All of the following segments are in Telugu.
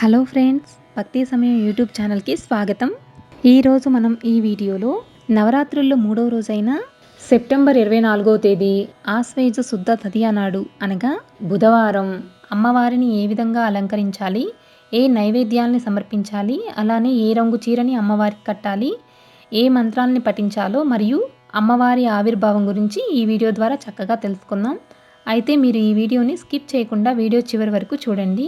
హలో ఫ్రెండ్స్ భక్తి సమయం యూట్యూబ్ ఛానల్కి స్వాగతం. ఈరోజు మనం ఈ వీడియోలో నవరాత్రుల్లో మూడవ రోజైన సెప్టెంబర్ ఇరవై నాలుగవ తేదీ ఆశ్వేజ శుద్ధ తదియా నాడు అనగా బుధవారం. అమ్మవారిని ఏ విధంగా అలంకరించాలి ఏ నైవేద్యాల్ని సమర్పించాలి అలానే ఏ రంగు చీరని అమ్మవారికి కట్టాలి ఏ మంత్రాల్ని పఠించాలో మరియు అమ్మవారి ఆవిర్భావం గురించి ఈ వీడియో ద్వారా చక్కగా తెలుసుకుందాం. అయితే మీరు ఈ వీడియోని స్కిప్ చేయకుండా వీడియో చివరి వరకు చూడండి.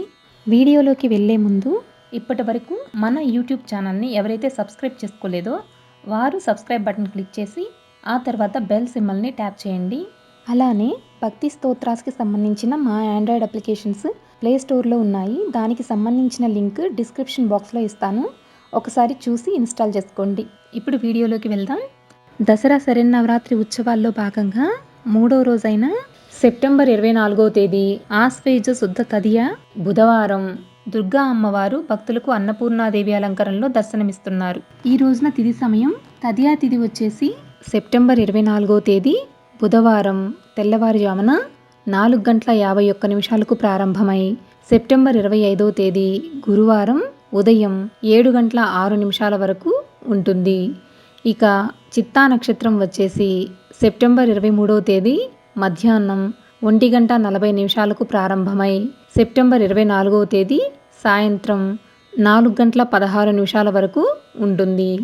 వీడియోలోకి వెళ్ళే ముందు ఇప్పటి వరకు మన యూట్యూబ్ ఛానల్ని ఎవరైతే సబ్స్క్రైబ్ చేసుకోలేదో వారు సబ్స్క్రైబ్ బటన్ క్లిక్ చేసి ఆ తర్వాత బెల్ సిమ్మల్ని ట్యాప్ చేయండి. అలానే భక్తి స్తోత్రాస్కి సంబంధించిన మా ఆండ్రాయిడ్ అప్లికేషన్స్ ప్లే స్టోర్లో ఉన్నాయి. దానికి సంబంధించిన లింక్ డిస్క్రిప్షన్ బాక్స్లో ఇస్తాను. ఒకసారి చూసి ఇన్స్టాల్ చేసుకోండి. ఇప్పుడు వీడియోలోకి వెళ్దాం. దసరా శరన్నవరాత్రి ఉత్సవాల్లో భాగంగా మూడో రోజైన సెప్టెంబర్ ఇరవై నాలుగవ తేదీ ఆశ్వేజ శుద్ధ తదియ బుధవారం. దుర్గా అమ్మవారు భక్తులకు అన్నపూర్ణాదేవి అలంకరణలో దర్శనమిస్తున్నారు. ఈ రోజున తిథి సమయం తదియా తిథి వచ్చేసి సెప్టెంబర్ ఇరవై నాలుగవ తేదీ బుధవారం తెల్లవారుజామున నాలుగు గంటల యాభై ఒక్క నిమిషాలకు ప్రారంభమై సెప్టెంబర్ ఇరవై ఐదవ తేదీ గురువారం ఉదయం ఏడు గంటల ఆరు నిమిషాల వరకు ఉంటుంది. ఇక చిత్తా నక్షత్రం వచ్చేసి సెప్టెంబర్ ఇరవై మూడవ తేదీ మధ్యాహ్నం ఒంటి గంట నలభై నిమిషాలకు ప్రారంభమై సెప్టెంబర్ ఇరవై నాలుగవ తేదీ సాయంత్రం నాలుగు గంటల పదహారు నిమిషాల వరకు ఉంటుంది.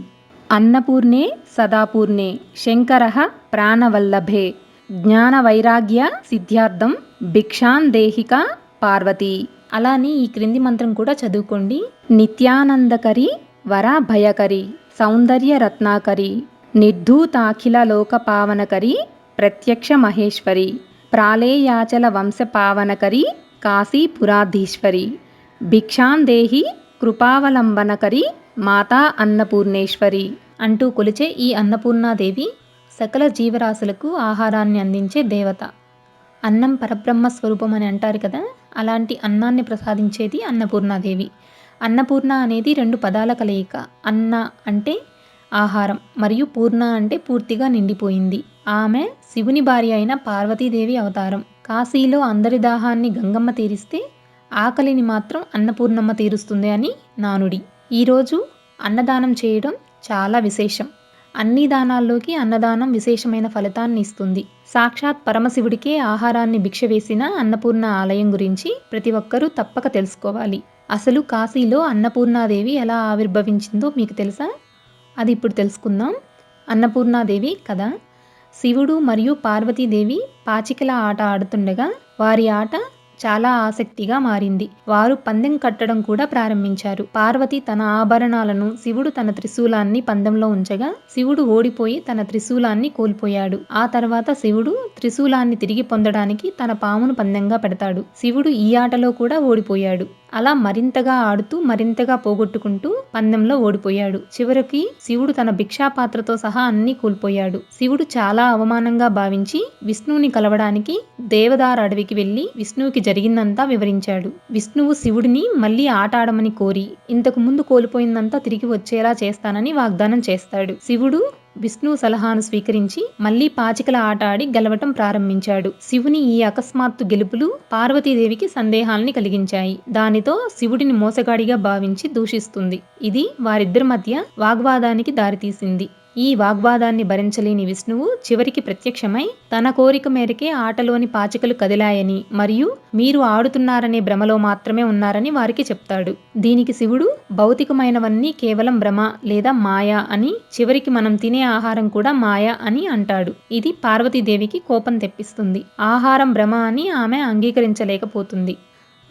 అన్నపూర్ణే సదాపూర్ణే శంకర ప్రాణవల్లభే జ్ఞాన వైరాగ్య సిద్ధార్థం భిక్షాన్ దేహిక పార్వతి. అలానే ఈ క్రింది మంత్రం కూడా చదువుకోండి. నిత్యానందకరి వరాభయకరి సౌందర్య రత్నాకరి నిర్ధూతాఖిల లోక పావనకరి ప్రత్యక్ష మహేశ్వరి ప్రాళేయాచల వంశ పావనకరి కాశీపురాధీశ్వరి భిక్షాందేహి కృపావలంబనకరి మాతా అన్నపూర్ణేశ్వరి అంటూ కొలిచే ఈ అన్నపూర్ణాదేవి సకల జీవరాశులకు ఆహారాన్ని అందించే దేవత. అన్నం పరబ్రహ్మ స్వరూపం అని అంటారు కదా అలాంటి అన్నాన్ని ప్రసాదించేది అన్నపూర్ణాదేవి. అన్నపూర్ణ అనేది రెండు పదాల కలయిక. అన్న అంటే ఆహారం మరియు పూర్ణ అంటే పూర్తిగా నిండిపోయింది. ఆమె శివుని భార్య అయిన పార్వతీదేవి అవతారం. కాశీలో అందరి దాహాన్ని గంగమ్మ తీరిస్తే ఆకలిని మాత్రం అన్నపూర్ణమ్మ తీరుస్తుంది అని నానుడి. ఈరోజు అన్నదానం చేయడం చాలా విశేషం. అన్ని దానాల్లోకి అన్నదానం విశేషమైన ఫలితాన్ని ఇస్తుంది. సాక్షాత్ పరమశివుడికే ఆహారాన్ని భిక్ష వేసిన అన్నపూర్ణ ఆలయం గురించి ప్రతి ఒక్కరూ తప్పక తెలుసుకోవాలి. అసలు కాశీలో అన్నపూర్ణాదేవి ఎలా ఆవిర్భవించిందో మీకు తెలుసా? అది ఇప్పుడు తెలుసుకుందాం. అన్నపూర్ణాదేవి కథ. శివుడు మరియు పార్వతీదేవి పాచికల ఆట ఆడుతుండగా వారి ఆట చాలా ఆసక్తిగా మారింది. వారు పందెం కట్టడం కూడా ప్రారంభించారు. పార్వతి తన ఆభరణాలను శివుడు తన త్రిశూలాన్ని పందెంలో ఉంచగా శివుడు ఓడిపోయి తన త్రిశూలాన్ని కోల్పోయాడు. ఆ తర్వాత శివుడు త్రిశూలాన్ని తిరిగి పొందడానికి తన పామును పందెంగా పెడతాడు. శివుడు ఈ ఆటలో కూడా ఓడిపోయాడు. అలా మరింతగా ఆడుతూ మరింతగా పోగొట్టుకుంటూ పందెంలో ఓడిపోయాడు. చివరికి శివుడు తన భిక్షాపాత్రతో సహా అన్ని కోల్పోయాడు. శివుడు చాలా అవమానంగా భావించి విష్ణువుని కలవడానికి దేవదార అడవికి వెళ్ళి విష్ణువుకి జరిగిందంతా వివరించాడు. విష్ణువు శివుడిని మళ్ళీ ఆట ఆడమని కోరి ఇంతకు ముందు కోల్పోయిందంతా తిరిగి వచ్చేలా చేస్తానని వాగ్దానం చేస్తాడు. శివుడు విష్ణు సలహాను స్వీకరించి మళ్ళీ పాచికల ఆట ఆడి గెలవటం ప్రారంభించాడు. శివుని ఈ అకస్మాత్తు గెలుపులు పార్వతీదేవికి సందేహాల్ని కలిగించాయి. దానితో శివుడిని మోసగాడిగా భావించి దూషిస్తుంది. ఇది వారిద్దరి మధ్య వాగ్వాదానికి దారితీసింది. ఈ వాగ్వాదాన్ని భరించలేని విష్ణువు చివరికి ప్రత్యక్షమై తన కోరిక మేరకే ఆటలోని పాచికలు కదిలాయని మరియు మీరు ఆడుతున్నారనే భ్రమలో మాత్రమే ఉన్నారని వారికి చెప్తాడు. దీనికి శివుడు భౌతికమైనవన్నీ కేవలం భ్రమ లేదా మాయ అని చివరికి మనం తినే ఆహారం కూడా మాయ అని అంటాడు. ఇది పార్వతీదేవికి కోపం తెప్పిస్తుంది. ఆహారం భ్రమ అని ఆమె అంగీకరించలేకపోతుంది.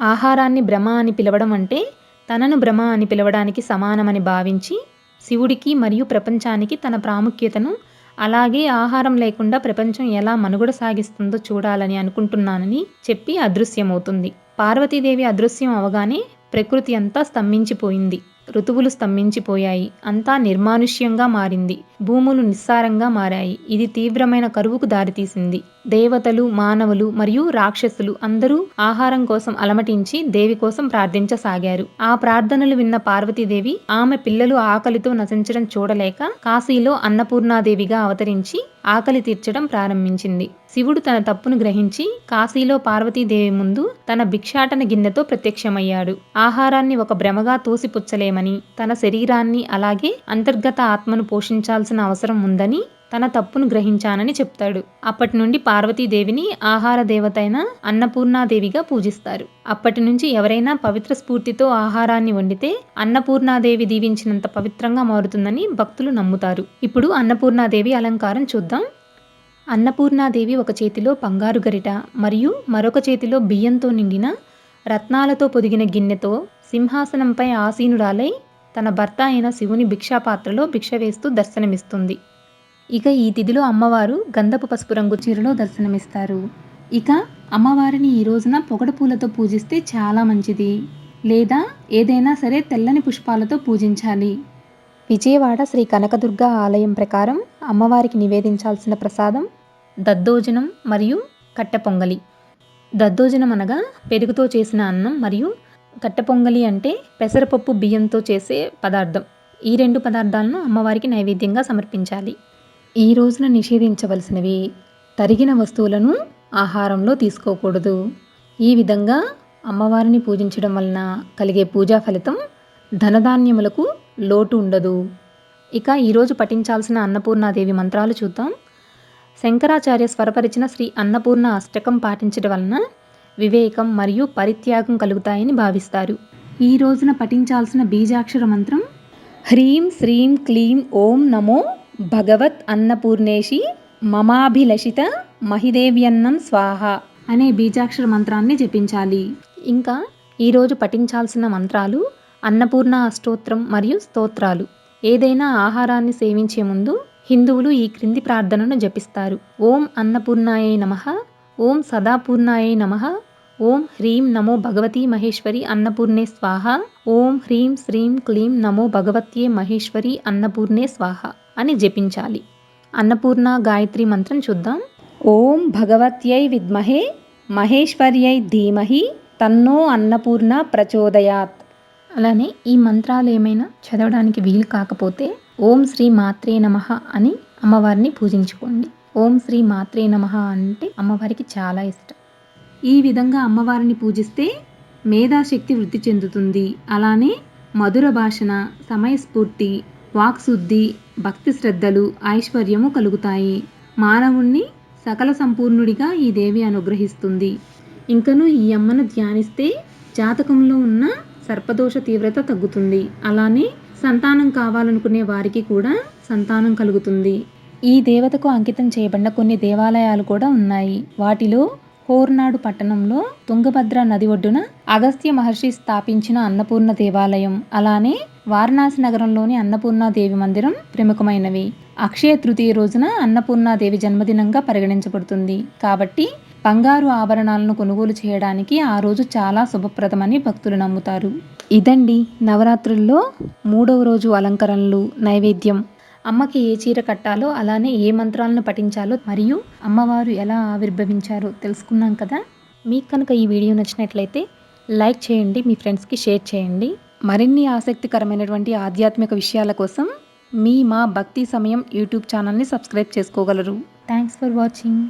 ఆహారాన్ని భ్రమ అని పిలవడం అంటే తనను భ్రమ అని పిలవడానికి సమానమని భావించి శివుడికి మరియు ప్రపంచానికి తన ప్రాముఖ్యతను అలాగే ఆహారం లేకుండా ప్రపంచం ఎలా మనుగడ సాగిస్తుందో చూడాలని అనుకుంటున్నానని చెప్పి అదృశ్యమవుతుంది. పార్వతీదేవి అదృశ్యం అవగానే ప్రకృతి అంతా స్తంభించిపోయింది. ఋతువులు స్తంభించిపోయాయి. అంతా నిర్మానుష్యంగా మారింది. భూములు నిస్సారంగా మారాయి. ఇది తీవ్రమైన కరువుకు దారితీసింది. దేవతలు మానవులు మరియు రాక్షసులు అందరూ ఆహారం కోసం అలమటించి దేవి కోసం ప్రార్థించసాగారు. ఆ ప్రార్థనలు విన్న పార్వతీదేవి ఆమె పిల్లలు ఆకలితో నశించడం చూడలేక కాశీలో అన్నపూర్ణాదేవిగా అవతరించి ఆకలి తీర్చడం ప్రారంభించింది. శివుడు తన తప్పును గ్రహించి కాశీలో పార్వతీదేవి ముందు తన భిక్షాటన గిన్నెతో ప్రత్యక్షమయ్యాడు. ఆహారాన్ని ఒక భ్రమగా తోసిపుచ్చలేమని తన శరీరాన్ని అలాగే అంతర్గత ఆత్మను పోషించాల్సిన అవసరం ఉందని తన తప్పును గ్రహించానని చెప్తాడు. అప్పటి నుండి పార్వతీదేవిని ఆహార దేవతైన అన్నపూర్ణాదేవిగా పూజిస్తారు. అప్పటి నుంచి ఎవరైనా పవిత్ర స్ఫూర్తితో ఆహారాన్ని వండితే అన్నపూర్ణాదేవి దీవించినంత పవిత్రంగా మారుతుందని భక్తులు నమ్ముతారు. ఇప్పుడు అన్నపూర్ణాదేవి అలంకారం చూద్దాం. అన్నపూర్ణాదేవి ఒక చేతిలో బంగారు గరిట మరియు మరొక చేతిలో బియ్యంతో నిండిన రత్నాలతో పొదిగిన గిన్నెతో సింహాసనంపై ఆసీనురాలై తన భర్త అయిన శివుని భిక్షాపాత్రలో భిక్ష వేస్తూ దర్శనమిస్తుంది. ఇక ఈ తిథిలో అమ్మవారు గంధపు పసుపు రంగు చీరలో దర్శనమిస్తారు. ఇక అమ్మవారిని ఈ రోజున పొగడపూలతో పూజిస్తే చాలా మంచిది. లేదా ఏదైనా సరే తెల్లని పుష్పాలతో పూజించాలి. విజయవాడ శ్రీ కనకదుర్గ ఆలయం ప్రకారం అమ్మవారికి నివేదించాల్సిన ప్రసాదం దద్దోజనం మరియు కట్టె పొంగలి దద్దోజనం అనగా పెరుగుతో చేసిన అన్నం మరియు కట్టె పొంగలి అంటే పెసరపప్పు బియ్యంతో చేసే పదార్థం. ఈ రెండు పదార్థాలను అమ్మవారికి నైవేద్యంగా సమర్పించాలి. ఈ రోజున నిషేధించవలసినవి తరిగిన వస్తువులను ఆహారంలో తీసుకోకూడదు. ఈ విధంగా అమ్మవారిని పూజించడం వలన కలిగే పూజా ఫలితం ధనధాన్యములకు లోటు ఉండదు. ఇక ఈరోజు పఠించాల్సిన అన్నపూర్ణాదేవి మంత్రాలు చూద్దాం. శంకరాచార్య స్వరపరిచిన శ్రీ అన్నపూర్ణ అష్టకం పాటించడం వలన వివేకం మరియు పరిత్యాగం కలుగుతాయని భావిస్తారు. ఈ రోజున పఠించాల్సిన బీజాక్షర మంత్రం? హ్రీం శ్రీం క్లీం ఓం నమో భగవత్ అన్నపూర్ణేషి మమాభిలషిత మహిదేవ్యన్నం స్వాహ అనే బీజాక్షర మంత్రాన్ని జపించాలి. ఇంకా ఈరోజు పఠించాల్సిన మంత్రాలు? అన్నపూర్ణ అష్టోత్రం మరియు స్తోత్రాలు. ఏదైనా ఆహారాన్ని సేవించే ముందు హిందువులు ఈ క్రింది ప్రార్థనను జపిస్తారు. ఓం అన్నపూర్ణాయ నమ ఓం సదాపూర్ణాయ నమ ఓం హ్రీం నమో భగవతి మహేశ్వరి అన్నపూర్ణే స్వాహ ఓం హ్రీం శ్రీం క్లీం నమో భగవత్యే మహేశ్వరి అన్నపూర్ణే స్వాహ అని జపించాలి. అన్నపూర్ణ గాయత్రి మంత్రం చూద్దాం. ఓం భగవత్యై విద్మహే మహేశ్వర్యై ధీమహి తన్నో అన్నపూర్ణ ప్రచోదయాత్. అలానే ఈ మంత్రాలు ఏమైనా చదవడానికి వీలు కాకపోతే ఓం శ్రీ మాత్రే నమ అని అమ్మవారిని పూజించుకోండి. ఓం శ్రీ మాత్రే నమ అంటే అమ్మవారికి చాలా ఇష్టం. ఈ విధంగా అమ్మవారిని పూజిస్తే మేధాశక్తి వృద్ధి చెందుతుంది. అలానే మధుర భాషణ సమయస్ఫూర్తి వాక్శుద్ధి భక్తి శ్రద్ధలు ఐశ్వర్యము కలుగుతాయి. మానవుణ్ణి సకల సంపూర్ణుడిగా ఈ దేవి అనుగ్రహిస్తుంది. ఇంకను ఈ అమ్మను ధ్యానిస్తే జాతకంలో ఉన్న సర్పదోష తీవ్రత తగ్గుతుంది. అలానే సంతానం కావాలనుకునే వారికి కూడా సంతానం కలుగుతుంది. ఈ దేవతకు అంకితం చేయబడిన కొన్ని దేవాలయాలు కూడా ఉన్నాయి. వాటిలో హోర్నాడు పట్టణంలో తుంగభద్ర నది ఒడ్డున అగస్త్య మహర్షి స్థాపించిన అన్నపూర్ణ దేవాలయం. అలానే వారణాసి నగరంలోని అన్నపూర్ణాదేవి మందిరం ప్రముఖమైనవి. అక్షయ తృతీయ రోజున అన్నపూర్ణాదేవి జన్మదినంగా పరిగణించబడుతుంది. కాబట్టి బంగారు ఆభరణాలను కొనుగోలు చేయడానికి ఆ రోజు చాలా శుభప్రదమని భక్తులు నమ్ముతారు. ఇదండి నవరాత్రుల్లో మూడవ రోజు అలంకరణలు నైవేద్యం. అమ్మకి ఏ చీర కట్టాలో అలానే ఏ మంత్రాలను పఠించాలో మరియు అమ్మవారు ఎలా ఆవిర్భవించారో తెలుసుకున్నాం కదా? మీకు కనుక ఈ వీడియో నచ్చినట్లయితే లైక్ చేయండి మీ ఫ్రెండ్స్కి షేర్ చేయండి. మరిన్ని ఆసక్తికరమైనటువంటి ఆధ్యాత్మిక విషయాల కోసం మీ మా భక్తి సమయం యూట్యూబ్ ఛానల్ని సబ్స్క్రైబ్ చేసుకోగలరు. Thanks for watching.